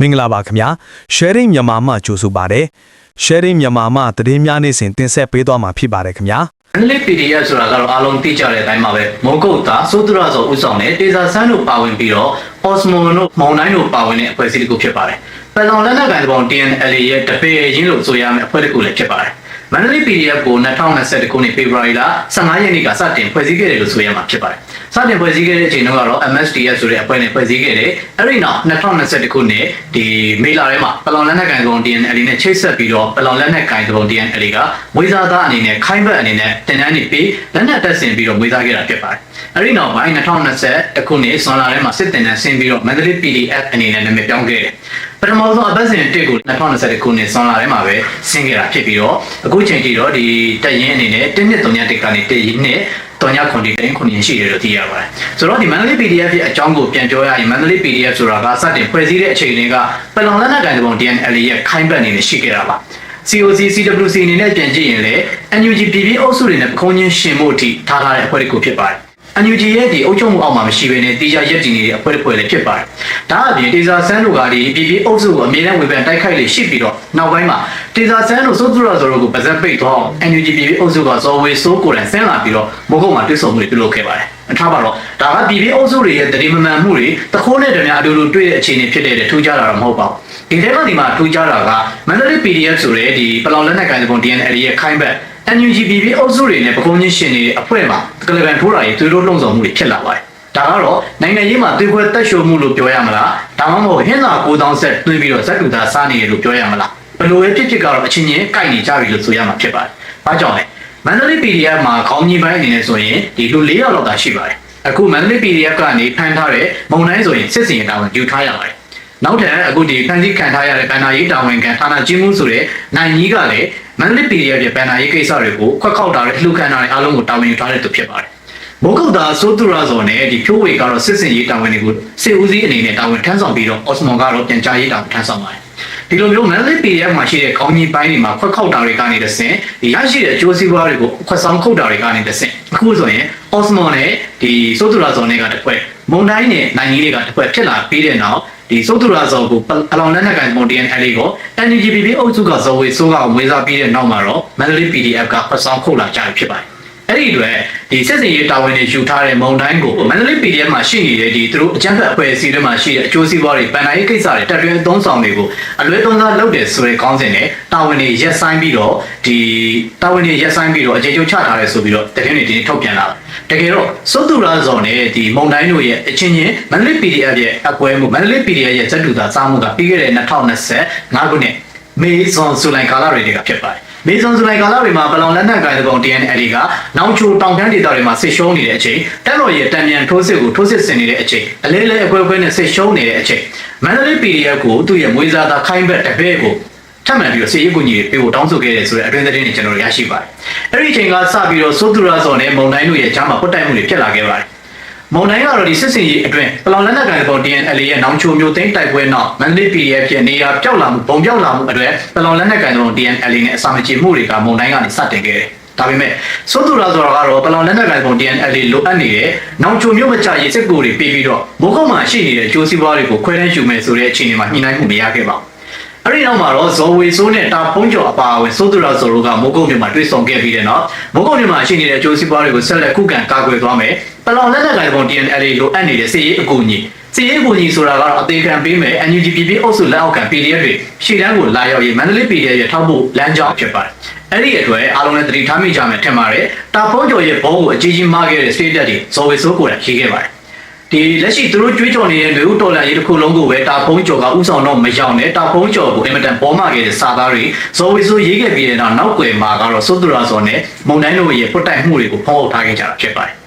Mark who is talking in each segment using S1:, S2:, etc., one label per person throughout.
S1: မင်္ဂလာပါခင်ဗျာ sharing မြန်မာမှကြိုဆိုပါတယ် sharing မြန်မာမှသတင်းများနေ့စဉ်တင်ဆက်ပေးသွားမှာဖြစ်ပါတယ်ခင်ဗျာ
S2: အန်လစ် PDF ဆိုတာကတော့အားလုံးသိကြတဲ့အတိုင်းပါပဲမုံကုတ်သားစိုးသူရဆိုဥဆောင်တဲ့တေဇာဆန်းတို့ပါဝင်ပြီးတော့ Osmo တို့မောင်တိုင်းတို့ပါဝင်တဲ့အဖွဲ့အစည်းတစ်ခုဖြစ်ပါတယ်။ပလောင်လက်နက်ကိုင်တပေါင်း TNL ရဲ့တပည့်ရင်းလို့ဆိုရမယ့်အဖွဲ့တစ်ခုလည်းဖြစ်ပါတယ်။မန္တလေး PDF ကို2021ခုနှစ်ဖေဖော်ဝါရီလ15ရက်နေ့ကစတင်ဖွဲ့စည်းခဲ့တယ်လို့ဆိုရမှာဖြစ်ပါတယ်။ စတင်ဖွဲ့စည်းခဲ့တဲ့အချိန်တုန်းကတော့ MSDS ဆိုတဲ့အဖွဲ့နဲ့ဖွဲ့စည်းခဲ့တယ်။အဲဒီနောက်2021ခုနှစ်ဒီမေလထဲမှာပလောင်လက်နက်ကိုင်တပေါင်း TNL နဲ့ချိတ်ဆက်ပြီးတော့ပလောင်လက်နက်ကိုင်တပေါင်း TNL ကမွေးစားသားအနေနဲ့ခိုင်းဘက်အနေနဲ့တင်တန်းနေပြီးလက်နက်တက်ဆင်ပြီးတော့မွေးစားခဲ့တာဖြစ်ပါတယ်။အဲဒီနောက်ပိုင်း2020ခုနှစ်ဇွန်လထဲမှာစစ်တင်တန်းဆင်းပြီးတော့မန္တလေး PDF အနေနဲ့နာမည်ပြောင်းခဲ့တယ်။ပထမဆုံးအပတ်စဉ်တစ်ကို2020ခုနှစ်ဇွန်လထဲမှာပဲဆင်းခဲ့တာဖြစ်ပြီးတော့အခုချိန်ထိတော့ဒီတက်ရင်အနေနဲ့1နှစ်3ညတစ်ကနေတက်ရင်နဲ့ တော်ညခွန်ဒီတိုင်းခွန်ရင်ရှိတယ်လို့သိရပါတယ်။ဆိုတော့ဒီမန္တလေး PDF ရဲ့အကြောင်းကိုပြန်ပြောရရင်မန္တလေး PDF ဆိုတာကစတင်ဖွဲ့စည်းတဲ့အချိန်တွေကပလောင်လက်နက်ကိုင်တပုံ DNL ရဲ့ခိုင်းဘက်အနေနဲ့ရှိခဲ့တာပါ။ COC CWC အနေနဲ့ပြန်ကြည့်ရင်လည်း NUG PP အုပ်စုတွေနဲ့ပခုံးချင်းရှင်မှုအထိထားထားတဲ့အဖွဲ့တစ်ခုဖြစ်ပါတယ်။ NUG ရဲ့ဒီအုပ်ချုပ်မှုအောက်မှာမရှိဘဲနဲ့တရားရက်တည်နေတဲ့အဖွဲ့တစ်ဖွဲ့လည်းဖြစ်ပါတယ်။ဒါအပြင်တေဇာဆန်းတို့ကဒီ PP အုပ်စုကိုအမြဲတမ်းဝေဖန်တိုက်ခိုက်လေရှိပြီးတော့နောက်ပိုင်းမှာတေဇာဆန်းတို့စိုးသူရဆိုတို့ကိုပါဇက်ပိတ်သွားအောင် NUG PP အုပ်စုကဇော်ဝေစိုးကိုယ်တိုင်ဆင်းလာပြီးတော့မိုးကုတ်မှာတွစ်ဆုံမှုတွေပြုလုပ်ခဲ့ပါတယ်။အထားပါတော့ဒါက PP အုပ်စုတွေရဲ့တတိမမှန်မှုတွေတခိုးနဲ့တည်းများအတူတူတွေ့တဲ့အခြေအနေဖြစ်တဲ့ထူးခြားတာတော့မဟုတ်ပါဘူး။ဒီထဲမှာဒီမှာထူးခြားတာကမန္တလေး PDF ဆိုတဲ့ဒီပလောင်လက်နက်ကိုင်စပုံ DNL ရဲ့ခိုင်းဘက် NUGPP အုပ်စုတွေနဲ့ပကုံးချင်းရှင်နေတဲ့အဖွဲ့မှာကလကန်ထိုးတာတွေသူတို့လုံဆောင်မှုတွေဖြစ်လာပါတယ်။ဒါကတော့နိုင်ငံရေးမှာသွေးခွဲတက်ရှိုးမှုလို့ပြောရမလား။ဒါမှမဟုတ်ဟင်းသာ9000ဆက်တွင်းပြီးတော့ဇက်တူတာစားနေတယ်လို့ပြောရမလား။ဘယ်လိုပဲဖြစ်ဖြစ်ကတော့အချင်းချင်းကိုက်နေကြပြီလို့ဆိုရမှာဖြစ်ပါတယ်။ဘာကြောင့်လဲ။မန္တလေး PDF မှာခေါင်းကြီးပိုင်းအနေနဲ့ဆိုရင်ဒီလူ၄ယောက်လောက်သာရှိပါတယ်။အခုမန္တလေး PDF ကနေဖန်ထားတဲ့မုံတိုင်းဆိုရင်စစ်စင်ရတာဝန်ယူထားရပါတယ်။နောက်ထပ်အခုဒီဖန်စီခံထားရတဲ့ဘန်နာရေးတာဝန်ခံဌာနကြီးမှုဆိုတဲ့နိုင်ကြီးကလည်း မန္တလေး PDF ရဲ့ဘန်နာရေးကိစ္စတွေကိုခွက်ခောက်တာတွေအလှခံတာတွေအားလုံးကိုတာဝန်ယူထားတဲ့သူဖြစ်ပါတယ်။မိုးကုတ်သားစိုးသူရဇော်နဲ့ဒီဖြိုးဝေကတော့စစ်စင်ရေးတာဝန်တွေကိုစစ်ဦးစီးအနေနဲ့တာဝန်ထမ်းဆောင်ပြီးတော့အော့စမွန်ကတော့ပြန်ကြားရေးတာဝန်ထမ်းဆောင်ပါတယ်။ဒီလိုမျိုးမန္တလေး PDF မှာရှိတဲ့ကောင်းကြီးပိုင်းတွေမှာခွက်ခောက်တာတွေကနေတဆင့်ဒီရရှိတဲ့အကျိုးစီးပွားတွေကိုခွက်ဆောင်ခုတ်တာတွေကနေတဆင့်အခုဆိုရင်အော့စမွန်နဲ့ဒီစိုးသူရဇော်နဲ့ကတစ်ခွက် မုံတိုင်းနဲ့နိုင်ကြီးတွေကတစ်ခွက်ဖြစ်လာပြီးတဲ့နောက်ဒီစိုးသူရဇော်ကိုအလောင်လက်နက်ကန်မွန် DNL ကို NGPP အုပ်စုကဇော်ဝေဆိုးကဝေစားပြီးတဲ့နောက်မှာတော့မန္တလေး PDF ကခွက်ဆောင်ခုတ်လာကြပြီဖြစ်ပါတယ် အဲ့ဒီအတွက်ဒီစစ်စင်ရေးတာဝန်တွေယူထားတဲ့မုံတိုင်းကိုမန္တလေး PDF မှာရှိနေတဲ့ဒီသူတို့အကြမ်းဖက်အဖွဲ့အစည်းတွေမှာရှိတဲ့အကျိုးစီးပွားတွေပန်နိုင်ကိစ္စတွေတက်တွင်းအသုံးဆောင်တွေကိုအလွဲသုံးစားလုပ်တယ်ဆိုတဲ့ခေါင်းစဉ်နဲ့တာဝန်တွေရက်ဆိုင်ပြီးတော့ဒီတာဝန်တွေရက်ဆိုင်ပြီးတော့အခြေကျုံချထားတယ်ဆိုပြီးတော့တရင်တွေဒီနေ့ထုတ်ပြန်လာတယ်တကယ်တော့စုသူရာဇော်နဲ့ဒီမုံတိုင်းတို့ရဲ့အချင်းချင်းမန္တလေး PDF ရဲ့အကွဲမှုမန္တလေး PDF ရဲ့ဇက်တူတာစားမှုကပြီးခဲ့တဲ့2025ခုနှစ်မေဇွန်ဇူလိုင်ကာလတွေကဖြစ်ပါတယ် မေဇွန်ဇူလိုင်ကာလတွေမှာပလောင်လက်နက်ကိုင်တဲ့ပုံ TNL ကနောက်ချိုတောင်တန်းဒေသတွေမှာဆစ်ရှုံးနေတဲ့အချိန်တက်တော်ရဲ့တံမြန်ထိုးစစ်ကိုထိုးစစ်ဆင်နေတဲ့အချိန်အလဲလဲအကွဲအကွဲနဲ့ဆစ်ရှုံးနေတဲ့အချိန်မန္တလေး PDF ကိုသူ့ရဲ့မွေးစားသားခိုင်းဘက်တပည့်ကိုထပ်မံပြီးတော့စေရေးကူညီပေးဖို့တောင်းဆိုခဲ့တယ်ဆိုတဲ့အတွင်းသတင်းတွေကျွန်တော်တို့ရရှိပါတယ်။အဲ့ဒီအချိန်ကစပြီးတော့စိုးသူရဇော်နဲ့မုံတိုင်းတို့ရဲ့ကြားမှာပုတ်တိုက်မှုတွေဖြစ်လာခဲ့ပါတယ်။ မုံတိုင်းကတော့ဒီစစ်စင်ရေးအတွင်းပလောင်လက်နက်ကိုင်ပေါ် DNL ရဲ့နောင်ချိုမျိုးသိန်းတိုက်ပွဲနောက်မန္တလေး PDF ရဲ့နေရာပြောက်လာမှုပုံပြောက်လာမှုအတွက်ပလောင်လက်နက်ကိုင်ပေါ် DNL နဲ့အစာမကြေမှုတွေကမုံတိုင်းကနေစတင်ခဲ့တယ်။ဒါပေမဲ့စိုးသူရဆိုတာကတော့ပလောင်လက်နက်ကိုင်ပေါ် DNL လိုအပ်နေတဲ့နောင်ချိုမျိုးမချရေးစစ်ကိုတွေပြီးပြီးတော့မိုးကုတ်မှာရှိနေတဲ့ကျိုးစီးပွားတွေကိုခွဲတန်းယူမယ်ဆိုတဲ့အခြေအနေမှာညှိနှိုင်းမှုမရခဲ့ပါဘူး။အဲ့ဒီနောက်မှာတော့ဇော်ဝေဆိုးနဲ့တာဖုံးကျော်အပါအဝင်စိုးသူရဇော်တို့ကမိုးကုတ်မြို့မှာတွေ့ဆုံခဲ့ပြီးတဲ့နောက်မိုးကုတ်မြို့မှာရှိနေတဲ့အကျိုးစီးပွားတွေကိုဆက်လက်ခုခံကာကွယ်သွားမယ်။ပ လောင်လက်နက်ကိုင်ပုံ TNL လိုအပ်နေတဲ့စစ်ရေးအကူအညီစစ်ရေးအကူအညီဆိုတာကတော့အသေးခံပေးမယ် NUGPP အုပ်စုလက်အောက်ခံ PDF တွေရှေ့တန်းကိုလာရောက်ရေးမန္တလေး PDF ရဲ့ထောက်ဖို့လမ်းကြောင်းဖြစ်ပါတယ်။အဲ့ဒီအတွက်အားလုံးလည်းသတိထားမိကြမယ်ထင်ပါတယ်။တာဖုံးကျော်ရဲ့ဘောကိုအကြီးကြီးမားခဲ့တဲ့ state တွေဇော်ဝေဆိုးကိုလည်းရေးခဲ့ပါတယ်။ဒီလက်ရှိသူတို့ကြွေးကြော်နေတဲ့လူဦးတော်လာရေးတစ်ခုလုံးကိုပဲတာဖုံးကျော်ကဥဆောင်တော့မရောက်နဲ့တာဖုံးကျော်ကိုအင်မတန်ပေါ်မခဲ့တဲ့စာသားတွေဇော်ဝေဆိုးရေးခဲ့ပြီးတဲ့နောက်နောက်ွယ်မှာကတော့စိုးသူရာဇော်နဲ့မုံတိုင်းတို့ရဲ့ပုတ်တိုက်မှုတွေကိုဖောက်ထုတ်ထားခဲ့ကြတာဖြစ်ပါတယ်။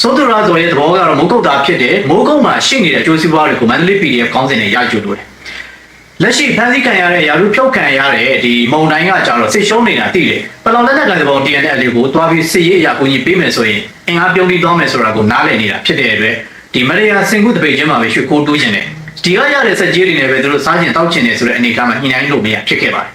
S2: စိုးသူရာဇော်ရဲ့သဘောကတော့မိုးကုတ်သားဖြစ်တဲ့မိုးကုတ်မှာရှိနေတဲ့အကျိုးစီးပွားတွေကိုမန္တလေး PDF ကောင်းစဉ်နဲ့ရယူလို့တယ်။လက်ရှိဖန်ဆီးခံရတဲ့ယာရုဖြုတ်ခံရတဲ့ဒီမုံတိုင်းကကြတော့စစ်ရှုံးနေတာသိတယ်။ပလောင်လက်နက်ကိုင်တဲ့ပုံ TNL ကိုတွားပြီးစစ်ရေးအရာကိုကြီးပေးမယ်ဆိုရင်အင်အားပြုံးပြီးသွားမယ်ဆိုတာကိုနားလည်နေတာဖြစ်တဲ့အတွက်ဒီမရိယာစင်ကုတပိတ်ချင်းမှာပဲရွှေကိုတိုးကျင်တယ်ဒီကရတဲ့စက်ကြီးတွေနဲ့ပဲသူတို့စားကျင်တောက်ကျင်တယ်ဆိုတဲ့အနေအထားမှာညှိနှိုင်းလို့မရဖြစ်ခဲ့ပါတယ်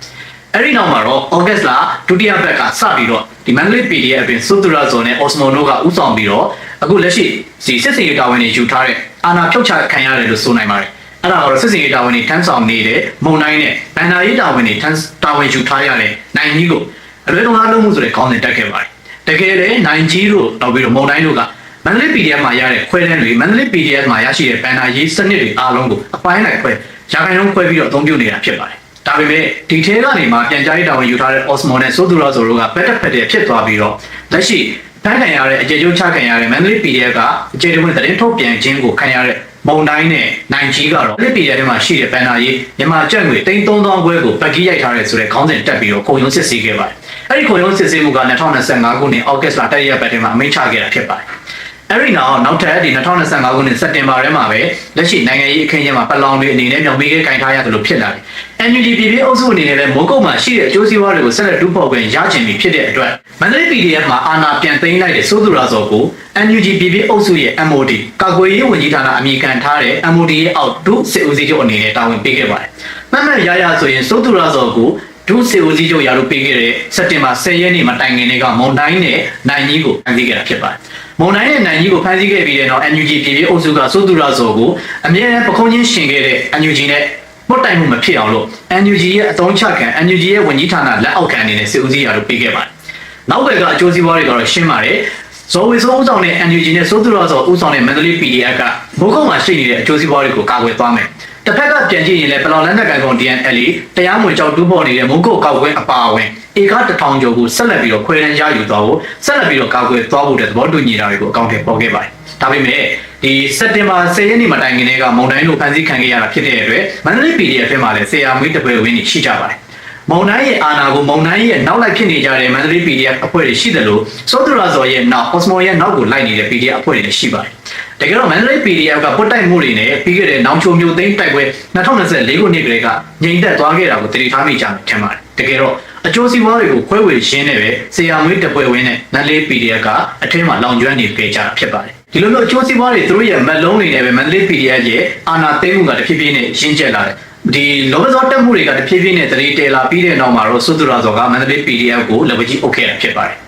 S2: အဲ့ဒီနောက်မှာတော့ August လဒုတိယဘက်ကစပြီးတော့ဒီ Mandalay PDF အတွင်းစုသူရဇွန်နဲ့ Osmo တို့ကဥဆောင်ပြီးတော့ အခုလက်ရှိစီစစ်စီတာဝန်တွေယူထားတဲ့အာနာဖြုတ်ချခံရတယ်လို့ဆိုနိုင်ပါတယ်အဲ့ဒါကတော့စစ်စင်ရေးတာဝန်တွေထမ်းဆောင်နေတဲ့မုံတိုင်းနဲ့ဗန္ဒာရေးတာဝန်တွေထမ်းတာဝန်ယူထားရတဲ့နိုင်ကြီးကိုအလွဲသုံးစားလုပ်မှုဆိုတဲ့ခေါင်းစဉ်တက်ခဲ့ပါတယ်တကယ်လေနိုင်ကြီးတို့နောက်ပြီးတော့မုံတိုင်းတို့ကမန္တလေး PDF မှာရတဲ့ခွဲတန်းတွေမန္တလေး PDF မှာရရှိတဲ့ဗန္ဒာရေးစနစ်တွေအားလုံးကိုအပိုင်းလိုက်ခွဲရာခိုင်နှုန်းခွဲပြီးတော့အသုံးပြုနေတာဖြစ်ပါတယ်ဒါပေမဲ့ဒီထဲကနေမှပြန်ကြားရေးတာဝန်ယူထားတဲ့ Osmo နဲ့ဆိုသူရောဆိုတို့ကဘက်တက်ဖက်တဲ့ဖြစ်သွားပြီးတော့လက်ရှိ ဖန်ခံရတဲ့အခြေကျုံချခံရတဲ့ Mandalay PDF ကအခြေတဝင်သတင်းထုတ်ပြန်ခြင်းကိုခံရတဲ့မုံတိုင်းနဲ့နိုင်ကြီးကတော့လက် PDF ထဲမှာရှိတဲ့ဘန်နာကြီးမြန်မာကျပ်ငွေ3000ခွဲကိုပတ်ကြီးရိုက်ထားတဲ့ဆိုတဲ့ခေါင်းစဉ်တက်ပြီးတော့ခုံရုံးစစ်ဆေးခဲ့ပါတယ်။အဲဒီခုံရုံးစစ်ဆေးမှုက2025ခုနှစ်အောက်ဂတ်လတရရက်ပတ်ထဲမှာအမိန့်ချခဲ့တာဖြစ်ပါတယ်။ အဲဒီနောက်နောက်ထပ်ဒီ2025ခုနှစ်စက်တင်ဘာထဲမှာပဲလက်ရှိနိုင်ငံရေးအခင်းအကျင်းမှာပလောင်တွေအနေနဲ့မြောက်ပေးခဲ့ကင်ထားရတယ်လို့ဖြစ်လာတယ်။ NUG ပြည်ပြည်အုပ်စုအနေနဲ့လည်းမိုးကုတ်မှာရှိတဲ့အကျိုးစီးပွားတွေကိုဆက်လက်တူးဖော်ခွင့်ရချင်ပြီဖြစ်တဲ့အတွက်မန္တလေး PDF မှာအာဏာပြန်သိမ်းလိုက်တဲ့စိုးသူရာဇော်ကို NUG ပြည်ပြည်အုပ်စုရဲ့ MOD ကာကွယ်ရေးဝန်ကြီးဌာနအမည်ခံထားတဲ့ MOD ရဲ့အောက်ဒုစစ်ဦးစီးချုပ်အနေနဲ့တာဝန်ပေးခဲ့ပါတယ်။မှတ်မှတ်ရရဆိုရင်စိုးသူရာဇော်ကို ဒုစစ်ဦးစီးချုပ်ရာထူးပေးခဲ့တဲ့စက်တင်ဘာ10ရက်နေ့မှာတိုင်ငင်တွေကမွန်တိုင်းနဲ့နိုင်ကြီးကိုဖမ်းဆီးခဲ့တာဖြစ်ပါတယ်။မွန်တိုင်းနဲ့နိုင်ကြီးကိုဖမ်းဆီးခဲ့ပြီးတဲ့နောက် NUG ပြည်ပြည်အုပ်စုကစိုးသူရာဇော်ကိုအမြဲတမ်းပခုံးချင်းရှင်ခဲ့တဲ့ NUG နဲ့ပုတ်တိုင်မှုမဖြစ်အောင်လို့ NUG ရဲ့အသုံးချခံ NUG ရဲ့ဝန်ကြီးဌာနလက်အောက်ခံအနေနဲ့စစ်ဦးစီးရာထူးပေးခဲ့ပါတယ်။နောက်ဘက်ကအကျိုးစီးပွားတွေကတော့ရှင်းပါတယ်။ဇော်ဝေဆိုးဦးဆောင်တဲ့ NUG နဲ့စိုးသူရဆိုဦးဆောင်တဲ့ Mandalay PDF ကဘိုးကုန်းမှာရှိနေတဲ့အကျိုးစီးပွားတွေကိုကာကွယ်သွားမယ်။ တစ်ဖက်ကပြန်ကြည့်ရင်လည်းပလောင်လက်နက်ကန်ကောင် DNL တရားမဝင်ကြောက်တူးပေါ်နေတဲ့မုန်းကုတ်ကောက်ကွင်းအပါအဝင်ဧကတထောင်ကျော်ကိုဆက်လက်ပြီးတော့ခွဲတန်းရယူသွားဖို့ဆက်လက်ပြီးတော့ကာကွယ်သွားဖို့တဲ့သဘောတူညီတာတွေကိုအကောင့်ထဲပေါ်ခဲ့ပါတယ်။ဒါပေမဲ့ဒီစက်တင်ဘာ10ရက်နေ့မှာတိုင်ခင်တွေကမုံတိုင်းလိုဖန်ဆီးခံခဲ့ရတာဖြစ်တဲ့အတွက်မန္တလေး PDF ထဲမှာလည်းဆရာမွေးတပွဲဝင်းကြီးရှိကြပါတယ်။မုံတိုင်းရဲ့အာဏာကိုမုံတိုင်းရဲ့နောက်လိုက်ဖြစ်နေကြတဲ့မန္တလေး PDF အဖွဲ့တွေရှိတယ်လို့စောဒရာဇော်ရဲ့နောက် Osmo ရဲ့နောက်ကိုလိုက်နေတဲ့ PDF အဖွဲ့တွေလည်းရှိပါတယ်။ တကယ်တော့မန္တလေး PDF ကပုတ်တိုက်မှုတွေနဲ့ပြီးခဲ့တဲ့နောင်ချိုမျိုးသိန်းတိုက်ပွဲ2024ခုနှစ်ကလေးကငြိမ်သက်သွားခဲ့တာကိုတတိထားမိကြမှာထင်ပါတယ်။တကယ်တော့အကျိုးစီးပွားတွေကိုခွဲဝေရှင်းနေပဲဆရာမွေးတပွဲဝင်းနဲ့မန္တလေး PDF ကအထင်းမှာလောင်ကျွမ်းနေကြကြတာဖြစ်ပါတယ်။ဒီလိုမျိုးအကျိုးစီးပွားတွေသူတို့ရဲ့မက်လုံးတွေနဲ့ပဲမန္တလေး PDF ရဲ့အာဏာသိမ်းမှုကတဖြည်းဖြည်းနဲ့ရင်းကျက်လာတယ်။ဒီလောဘဇောတက်မှုတွေကတဖြည်းဖြည်းနဲ့တရေတဲလာပြီးတဲ့နောက်မှာတော့စွတ်သူရာဇော်ကမန္တလေး PDF ကိုလက်ဝကြီးအုပ်ခဲ့တာဖြစ်ပါတယ်။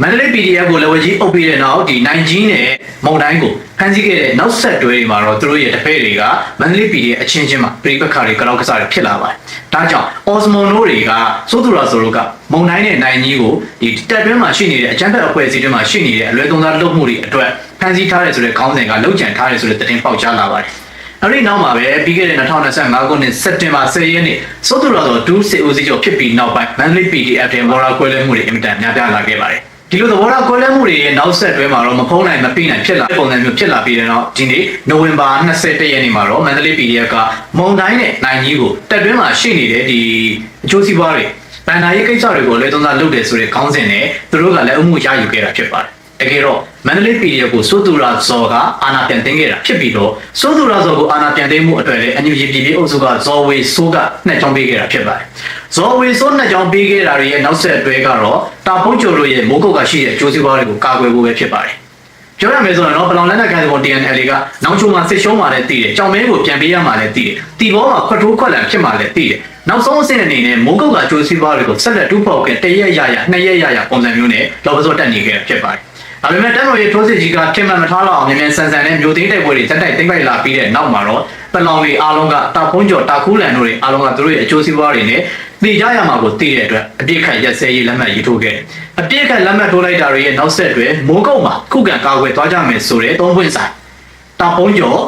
S2: မန္တလေး PDF ကိုလက်ဝကြီးအုပ်ပြီးတဲ့နောက်ဒီနိုင်ကြီးနဲ့မုံတိုင်းကိုဖမ်းဆီးခဲ့တဲ့နောက်ဆက်တွဲတွေမှာတော့သူတို့ရဲ့တပည့်တွေကမန္တလေး PDF အချင်းချင်းမှာပြိပခါတွေကလောက်ကစားတွေဖြစ်လာပါတယ်။ဒါကြောင့် Osmo တို့တွေကစိုးသူရာဆိုတို့ကမုံတိုင်းနဲ့နိုင်ကြီးကိုဒီတက်တွင်းမှာရှိနေတဲ့အကြမ်းဖက်အဖွဲ့အစည်းတွေမှာရှိနေတဲ့အလွဲသုံးစားလုပ်မှုတွေအတွက်ဖမ်းဆီးထားတဲ့ဆိုတဲ့ခေါင်းစဉ်ကလောက်ကျန်ထားတဲ့ဆိုတဲ့သတင်းပေါက်ကြားလာပါတယ်။အဲ့ဒီနောက်မှာပဲပြီးခဲ့တဲ့2025ခုနှစ်စက်တင်ဘာ10ရက်နေ့စိုးသူရာဆိုဒူးစစ်ဦးစီးချုပ်ဖြစ်ပြီးနောက်ပိုင်းမန္တလေး PDF ထဲမော်ရာကွဲလဲမှုတွေအင်မတန်များပြားလာခဲ့ပါတယ်။ ဒီလိုသဘောထားကွဲလွဲမှုတွေရဲ့နောက်ဆက်တွဲမှာတော့မဖုံးနိုင်မပြနိုင်ဖြစ်လာတဲ့ပုံစံမျိုးဖြစ်လာပြီးတဲ့နောက်ဒီနေ့နိုဝင်ဘာ21ရက်နေ့မှာတော့မန္တလေး PDF ကမုံတိုင်းနဲ့နိုင်ကြီးကိုတက်တွင်းမှာရှိနေတဲ့ဒီအကျိုးစီးပွားတွေဗန်နာရေးကိစ္စတွေကိုလည်းသုံးစားလုပ်တယ်ဆိုတဲ့ခေါင်းစဉ်နဲ့သူတို့ကလည်းအမှုရယူခဲ့တာဖြစ်ပါတယ် တကယ်တော့မန္တလေး PDF ကိုစိုးသူရာဇော်ကအာဏာပြန်သိမ်းခဲ့တာဖြစ်ပြီးတော့စိုးသူရာဇော်ကိုအာဏာပြန်သိမ်းမှုအတွက်လည်းအန်ယူဂျီပြည်ပြည်အုပ်စုကဇော်ဝေဆိုးကနှစ်ကြောင်းပေးခဲ့တာဖြစ်ပါတယ်။ဇော်ဝေဆိုးနှစ်ကြောင်းပေးခဲ့တာတွေရဲ့နောက်ဆက်တွဲကတော့တာဖုံးကျော်တို့ရဲ့မိုးကုတ်ကရှိတဲ့အကျိုးစီးပွားတွေကိုကာကွယ်ဖို့ပဲဖြစ်ပါတယ်။ပြောရမယ်ဆိုရင်တော့ပလောင်လက်နက်ကိုင်စပေါ် TNL ကနောင်ချုံမှာစစ်ရှုံးမှလည်းတည်တယ်။ကြောင်မဲကိုပြန်ပေးရမှလည်းတည်တယ်။တီဘောမှာခွတ်ထိုးခွက်လန်ဖြစ်မှလည်းတည်တယ်။နောက်ဆုံးအဆင့်အနေနဲ့မိုးကုတ်ကကျိုးစီးပွားတွေကိုဆက်လက်တူးဖော်ခဲ့တရက်ရရနှစ်ရက်ရရပုံစံမျိုးနဲ့လောဘစောတက်နေခဲ့ဖြစ်ပါတယ်။ ဒါပေမဲ့တက်တော်ရဲ့ထိုးစစ်ကြီးကထင်မှန်မထားတော့အောင်မြန်မြန်ဆန်ဆန်နဲ့မျိုးသိန်းတိုက်ပွဲတွေတက်တိုက်သိမ့်ပိုက်လာပြီးတဲ့နောက်မှာတော့ပလောင်တွေအားလုံးကတာဖုံးကျော်တာကူးလန်တို့တွေအားလုံးကသူတို့ရဲ့အကျိုးစီးပွားတွေနဲ့တည်ကြရမှာကိုတည်တဲ့အတွက်အပြစ်ခတ်ရက်စဲရေးလက်မှတ်ရေးထိုးခဲ့တယ်။အပြစ်ခတ်လက်မှတ်ထိုးလိုက်တာတွေရဲ့နောက်ဆက်တွဲမိုးကုတ်မှာခုခံကာကွယ်သွားကြမယ်ဆိုတဲ့သုံးပွင့်ဆိုင်တာဖုံးကျော်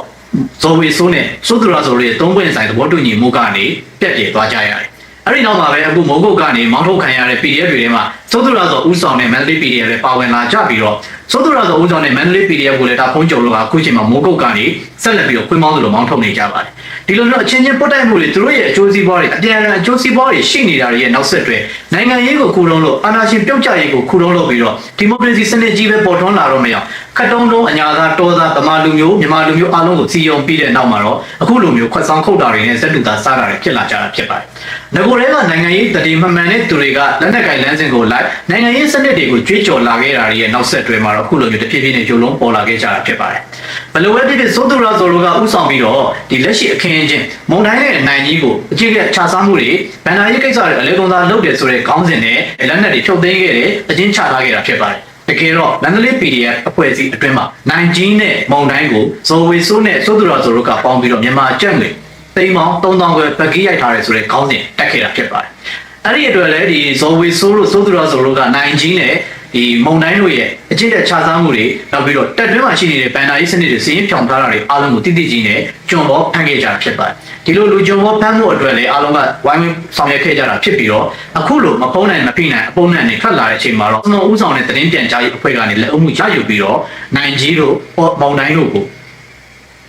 S2: ဇော်ဝေဆိုးနဲ့စိုးသူရဇော်ရဲ့သုံးပွင့်ဆိုင်သဘောတူညီမှုကနေပြက်ပြဲသွားကြရတယ်။ အဲ့ဒီနောက်မှာပဲအခုမုံကုတ်ကနေမောင်းထုတ်ခံရတဲ့ PDF တွေထဲမှာသုဒ္ဓရာဆိုဥဆောင်တဲ့ Mandalay PDF ပဲပါဝင်လာကြပြီးတော့သုဒ္ဓရာဆိုဥဆောင်တဲ့ Mandalay PDF ကိုလည်းဒါဖုံးကြုံလို့ကအခုချိန်မှာမုံကုတ်ကနေဆက်လက်ပြီးတော့ခွေးမောင်းသလိုမောင်းထုတ်နေကြပါတယ်ဒီလိုမျိုးအချင်းချင်းပုတ်တိုက်မှုတွေသူတို့ရဲ့အကျိုးစီးပွားတွေအပြန်အလှန်အကျိုးစီးပွားတွေရှိနေတာတွေရဲ့နောက်ဆက်တွဲနိုင်ငံရေးကိုခုတုံးလို့အာဏာရှင်ပြုတ်ကျရေးကိုခုတုံးလို့ပြီးတော့ဒီမိုကရေစီစနစ်ကြီးပဲပေါ်ထွန်းလာတော့မရအောင်ခတ်တုံးတုံးအညာသားတောသားဗမာလူမျိုးမြန်မာလူမျိုးအားလုံးကိုစီယုံပြီးတဲ့နောက်မှာတော့အခုလိုမျိုးခွက်ဆောင်ခုတ်တာတွေနဲ့ဇက်တူတာစားတာတွေဖြစ်လာကြတာဖြစ်ပါတယ်။ငကိုရဲကနိုင်ငံရေးတတိမှန်မှန်တဲ့သူတွေကလက်နက်ကင်လမ်းစဉ်ကိုလိုက်နိုင်ငံရေးစနစ်တွေကိုကြွေးကြော်လာခဲ့တာတွေရဲ့နောက်ဆက်တွဲမှာတော့အခုလိုမျိုးတဖြည်းဖြည်းနဲ့ဂျုံလုံးပေါ်လာခဲ့ကြတာဖြစ်ပါတယ်။ဘယ်လိုပဲဖြစ်ဖြစ်စိုးသူရဇော်တို့ကဥဆောင်ပြီးတော့ဒီလက်ရှိအခင်းအကျင်းမုံတိုင်းရဲ့နိုင်ကြီးကိုအကြီးကခြားစားမှုတွေဗန်နာရေးကိစ္စတွေအလဲကုံသားလုပ်တယ်ဆိုတဲ့ခေါင်းစဉ်နဲ့လက်နက်တွေဖြုတ်သိမ်းခဲ့တယ်အချင်းချထားခဲ့တာဖြစ်ပါတယ်။တကယ်တော့မန္တလေး PDF အဖွဲ့အစည်းအတွင်းမှာနိုင်ကြီးနဲ့မုံတိုင်းကိုဇော်ဝေဆိုးနဲ့စိုးသူရဇော်တို့ကပေါင်းပြီးတော့မြန်မာကျက်ငွေတိမ်မောင်း3000ခွဲပကီးရိုက်ထားတယ်ဆိုတဲ့ခေါင်းစဉ်တက်ခဲ့တာဖြစ်ပါတယ်အဲ့ဒီအတွက်လည်းဒီဇော်ဝေဆိုးလို့စိုးသူရဆိုလို့ကနိုင်ကြီးနဲ့ ဒီမုံတိုင်းတို့ရဲ့အကျင့်တဲ့ခြားစားမှုတွေနောက်ပြီးတော့တက်တွင်းမှာရှိနေတဲ့ဘန်နာရေးစနစ်တွေစီးရင်ဖြောင်ထားတာတွေအားလုံးကိုတိတိကျကျနဲ့ကျွံဘောဖန်ခဲ့ကြတာဖြစ်ပါတယ်ဒီလိုလူကျွံဘောဖန်မှုအတွက်လည်းအားလုံးကဝိုင်းဝန်းဆောင်ရွက်ခဲ့ကြတာဖြစ်ပြီးတော့အခုလိုမဖုံးနိုင်မဖိနိုင်အပုံနဲ့နေထွက်လာတဲ့အချိန်မှာတော့ကျွန်တော်ဥဆောင်တဲ့သတင်းပြန်ကြားရေးအဖွဲ့ကနေလက်အုပ်မှုရယူပြီးတော့နိုင်ကြီးတို့မုံတိုင်းတို့ကို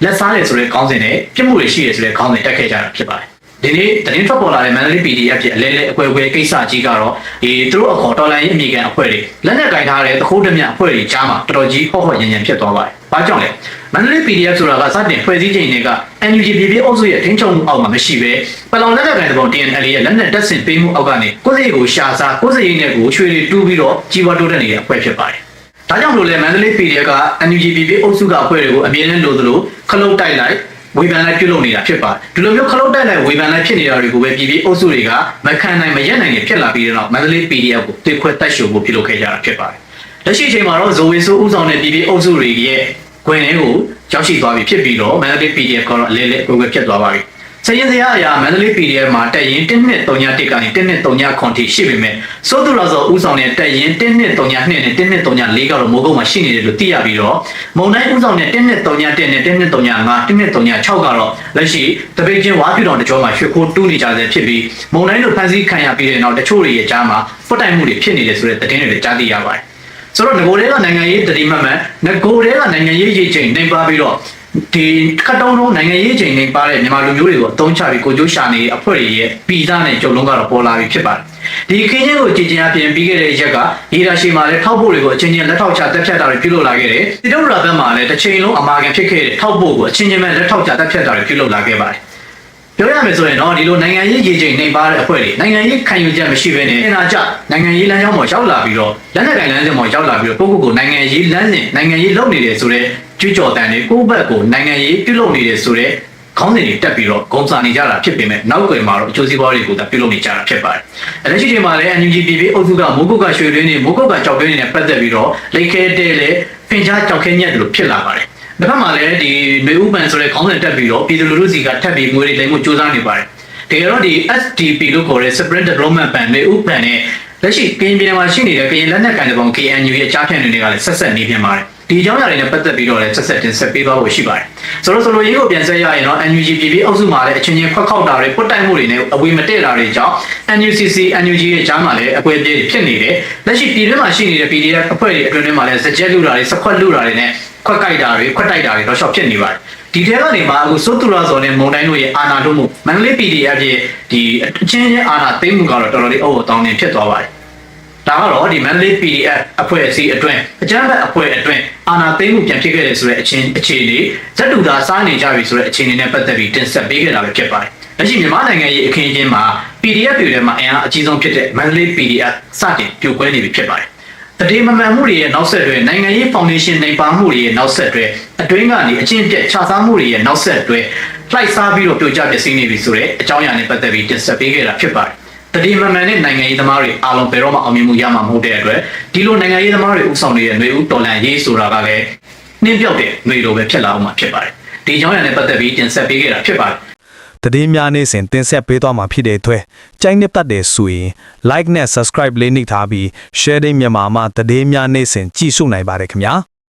S2: လက်စားတယ်ဆိုတဲ့ခေါင်းစဉ်နဲ့ပြစ်မှုတွေရှိတယ်ဆိုတဲ့ခေါင်းစဉ်တက်ခဲ့ကြတာဖြစ်ပါတယ် ဒီနေ့သတင်းထွက်ပေါ်လာတဲ့ Mandalay PDF ရဲ့အလဲလဲအကွယ်အကွယ်ကိစ္စကြီးကတော့ဒီသူတို့အခေါ်တော်လိုင်းရေးအမိကန်အဖွဲ့တွေလက်နက်ကင်ထားတဲ့သခိုးဓမြအဖွဲ့တွေကြားမှာတော်တော်ကြီးဟော့ဟော့ညံညံဖြစ်သွားပါတယ်။ဘာကြောင့်လဲ Mandalay PDF ဆိုတာကစတင်ဖွဲ့စည်းချိန်တွေက NUG PP အုပ်စုရဲ့ထင်းချုံမှုအောက်မှာမရှိဘဲပလောင်လက်ကင်တဲ့ပုံ TNL ရဲ့လက်နက်တပ်ဆင်ပေးမှုအောက်ကနေကိုယ်စိတ်ကိုရှာစားကိုယ်စိတ်နဲ့ကိုရွှေတွေတူးပြီးတော့ကြီးပွားတိုးတက်နေတဲ့အဖွဲ့ဖြစ်ပါတယ်။ဒါကြောင့်မလို့လဲ Mandalay PDF က NUG PP အုပ်စုကအဖွဲ့တွေကိုအမြဲတမ်းလိုသလိုခလုတ်တိုက်လိုက် ဝေဖန်လိုက်ပြုလုပ်နေတာဖြစ်ပါတယ်ဒီလိုမျိုးခလုတ်တိုက်လိုက်ဝေဖန်လိုက်ဖြစ်နေတာတွေကိုပဲပြည်ပြည်အုပ်စုတွေကမခံနိုင်မရက်နိုင်နေဖြစ်လာပြီးတော့မန္တလေး PDF ကိုတွေ့ခွဲတက်ရှုပ်ဖို့ပြုလုပ်ခဲ့ကြတာဖြစ်ပါတယ်လက်ရှိအချိန်မှာတော့ဇိုဝေဆိုးဦးဆောင်တဲ့ပြည်ပြည်အုပ်စုတွေရဲ့ခွင်ထဲကိုရောက်ရှိသွားပြီဖြစ်ပြီးတော့မန္တလေး PDF ကတော့အလဲလဲကိုယ်ပဲဖြစ်သွားပါပြီ စရင်စရာအရာမန္တလေး PDF မှာတက်ရင်1နှစ်3ည1ကနေ1နှစ်3ညခွန်ထိရှိပေမဲ့စိုးသူတော်ဆိုဦးဆောင်တဲ့တက်ရင်1နှစ်3ည2နဲ့1နှစ်3ည4ကတော့မိုးကုတ်မှာရှိနေတယ်လို့သိရပြီးတော့မုံတိုင်းဦးဆောင်တဲ့1နှစ်3ည1နဲ့1နှစ်3ည5 1နှစ်3ည6ကတော့လက်ရှိတပိတ်ချင်းဝါပြူတော်တကြောမှာရွှေခိုးတူးနေကြတဲ့ဖြစ်ပြီးမုံတိုင်းတို့ဖန်ဆီးခံရပြီးတဲ့နောက်တချို့တွေရဲ့ကြားမှာဖွတ်တိုင်မှုတွေဖြစ်နေတယ်ဆိုတဲ့သတင်းတွေလည်းကြားသိရပါတယ်ဆိုတော့ငကိုတွေကနိုင်ငံရေးတတိမတ်မတ်ငကိုတွေကနိုင်ငံရေးရေးချိန်နှိမ်ပါပြီးတော့ ဒီခတ်တုံးလုံးနိုင်ငံရေးချိန်နေပါတဲ့မြန်မာလူမျိုးတွေကိုအသုံးချပြီးကိုကျိုးရှာနေအဖွဲ့တွေရဲ့ပြည်သားနဲ့ကြုံလုံးကတော့ပေါ်လာပြီဖြစ်ပါတယ်။ဒီခင်းချင်းကိုကြည်ကျင်အပြင်ပြီးခဲ့တဲ့ရက်ကရေဒါရှိမှာလည်းထောက်ဖို့တွေကိုအချင်းချင်းလက်ထောက်ချတက်ဖြတ်တာတွေပြုလုပ်လာခဲ့တယ်။တိတုရာဘက်မှာလည်းတစ်ချိန်လုံးအမာခံဖြစ်ခဲ့တဲ့ထောက်ဖို့ကိုအချင်းချင်းပဲလက်ထောက်ချတက်ဖြတ်တာတွေပြုလုပ်လာခဲ့ပါတယ်။ ပြောရမယ်ဆိုရင်တော့ဒီလိုနိုင်ငံရေးရေးချိန်နှိမ်ပါတဲ့အဖွဲ့တွေနိုင်ငံရေးခံယူချက်မရှိဘဲနဲ့အင်နာကျနိုင်ငံရေးလမ်းကြောင်းပေါ်ရောက်လာပြီးတော့လက်နက်ကင်လမ်းစဉ်ပေါ်ရောက်လာပြီးတော့ကိုယ့်ကိုယ်ကိုနိုင်ငံရေးလမ်းစဉ်နိုင်ငံရေးလုပ်နေတယ်ဆိုတော့ကြွကြော်တန်တွေကိုယ့်ဘက်ကိုနိုင်ငံရေးပြုလုပ်နေတယ်ဆိုတော့ခေါင်းစဉ်တွေတက်ပြီးတော့ဂုံစာနေကြတာဖြစ်ပေမဲ့နောက်ွယ်မှာတော့အကျိုးစီးပွားတွေကိုသာပြုလုပ်နေကြတာဖြစ်ပါတယ်။အဲလက်ရှိချိန်မှာလည်း NUG PP အုပ်စုကမိုးကုတ်ကရွှေတွင်းနေမိုးကုတ်ကကြောက်တွင်းနေနဲ့ပတ်သက်ပြီးတော့လိတ်ခဲတဲလေဖင်ချားကြောက်ခဲညက်တယ်လို့ဖြစ်လာပါတယ်။ တစ်ခါမှလည်းဒီမေဥပန်ဆိုတဲ့ခေါင်းစဉ်တက်ပြီးတော့ပြည်သူလူထုစီကထပ်ပြီးငွေတွေလိမ်မှုစူးစမ်းနေပါတယ်။တကယ်တော့ဒီ SDP လို့ခေါ်တဲ့ Sprint Development Ban မေဥပန်နဲ့လက်ရှိကရင်ပြည်နယ်မှာရှိနေတဲ့ကရင်လက်နက်ကန်တဲ့ပုံ KNU ရဲ့ကြားဖြန့်တွေကလည်းဆက်ဆက်နေပြန်ပါတယ်။ဒီအကြောင်းအရာတွေနဲ့ပတ်သက်ပြီးတော့လည်းဆက်ဆက်တင်ဆက်ပေးသွားဖို့ရှိပါတယ်။ဆိုတော့ဆိုလိုရေးကိုပြန်ဆက်ရရင်တော့ NUG PP အုပ်စုမှာလည်းအချင်းချင်းခွက်ခောက်တာတွေပုတ်တိုက်မှုတွေနဲ့အဝေးမတည့်တာတွေကြောင့် NUCC NUG ရဲ့ကြားမှာလည်းအကွဲပြေးဖြစ်နေတယ်။လက်ရှိပြည်တွင်းမှာရှိနေတဲ့ PDF အဖွဲ့တွေအတွင်းထဲမှာလည်းစကြက်လူတာတွေစခွက်လူတာတွေနဲ့ ခွက်ကြိုက်တာတွေခွက်တိုက်တာတွေတော့ရှော့ဖြစ်နေပါတယ်။ဒီထဲကနေမှအခုစိုးသူရဇော်နဲ့မုံတိုင်းတို့ရဲ့အာဏာထုတ်မှုမန္တလေး PDF ရဲ့ဒီအချင်းချင်းအာဏာသိမ်းမှုကတော့တော်တော်လေးအုပ်အတောင်းနေဖြစ်သွားပါတယ်။ဒါကတော့ဒီ Manly PDF အဖွဲ့အစည်းအတွင်းအကြမ်းဖက်အဖွဲ့အတွင်းအာဏာသိမ်းမှုပြန်ဖြစ်ခဲ့တဲ့ဆိုတဲ့အခြေအခြေအနေဇက်တူသာစားနေကြပြီဆိုတဲ့အခြေအနေနဲ့ပတ်သက်ပြီးတင်ဆက်ပေးခဲ့တာပဲဖြစ်ပါတယ်။လက်ရှိမြန်မာနိုင်ငံရဲ့အခင်းအကျင်းမှာ PDF တွေထဲမှာအင်အားအကြီးဆုံးဖြစ်တဲ့ Manly PDF စတင်ပြိုကွဲနေပြီဖြစ်ပါတယ်။ တတိမမှန်မှုတွေရဲ့နောက်ဆက်တွဲနိုင်ငံရေးဖောင်ဒေးရှင်းနိုင်ပါမှုတွေရဲ့နောက်ဆက်တွဲအတွင်းကနေအချင်းပြက်ခြားစားမှုတွေရဲ့နောက်ဆက်တွဲလှိုက်စားပြီးတော့ပြိုကျပျက်စီးနေပြီဆိုတဲ့အကြောင်းအရာနဲ့ပတ်သက်ပြီးတင်ဆက်ပေးခဲ့တာဖြစ်ပါတယ်။တတိမမှန်တဲ့နိုင်ငံရေးသမားတွေအားလုံးဘယ်တော့မှအောင်မြင်မှုရမှာမဟုတ်တဲ့အတွက်ဒီလိုနိုင်ငံရေးသမားတွေဥဆောင်နေတဲ့ຫນွေဦးတော်လန်ရေးဆိုတာကလည်းနှင်းပြောက်တဲ့ຫນွေလိုပဲဖြစ်လာအောင်မှာဖြစ်ပါတယ်။ဒီအကြောင်းအရာနဲ့ပတ်သက်ပြီးတင်ဆက်ပေးခဲ့တာဖြစ်ပါတယ်။
S1: တည်င်းများနေစဉ်တင်ဆက်ပေးသွားမှာဖြစ်တဲ့အတွက်ကြိုက်နှစ်ပတ်တယ်ဆိုရင် like နဲ့ subscribe လေးနှိပ်ထားပြီး sharing မြန်မာမှာတည်င်းများနေစဉ်ကြည့်ရှုနိုင်ပါတယ်ခင်ဗျာ